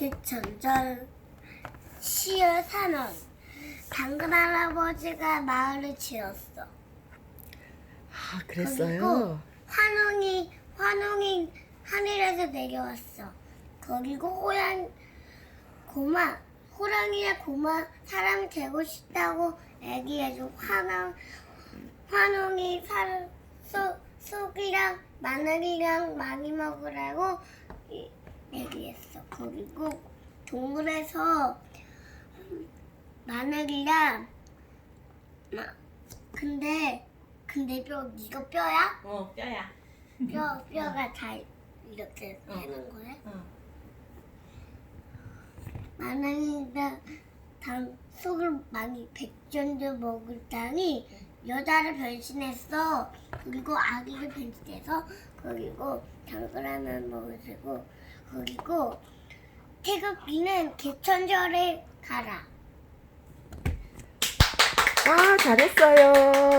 개천절 10월 3월 당근 할아버지가 마을을 지었어. 아, 그리고 그랬어요? 환웅이 환웅이 하늘에서 내려왔어. 그리고 호랑 고마 호랑이야 고마 사람 되고 싶다고 얘기해줘. 환웅 환웅이 살 속, 속이랑 마늘이랑 많이 먹으라고 이- 얘기했어. 그리고 동물에서 마늘이랑 마, 근데 근데 뼈 이거 뼈야? 어, 뼈야. 뼈 뼈가 다 이렇게 어. 되는 거야? 어. 마늘이랑 당 속을 많이 백전도 먹을 땅이 여자를 변신했어. 그리고 아기를 변신해서 그리고 하나 먹으시고 그리고 태극기는 개천절에 가라. 아, 잘했어요.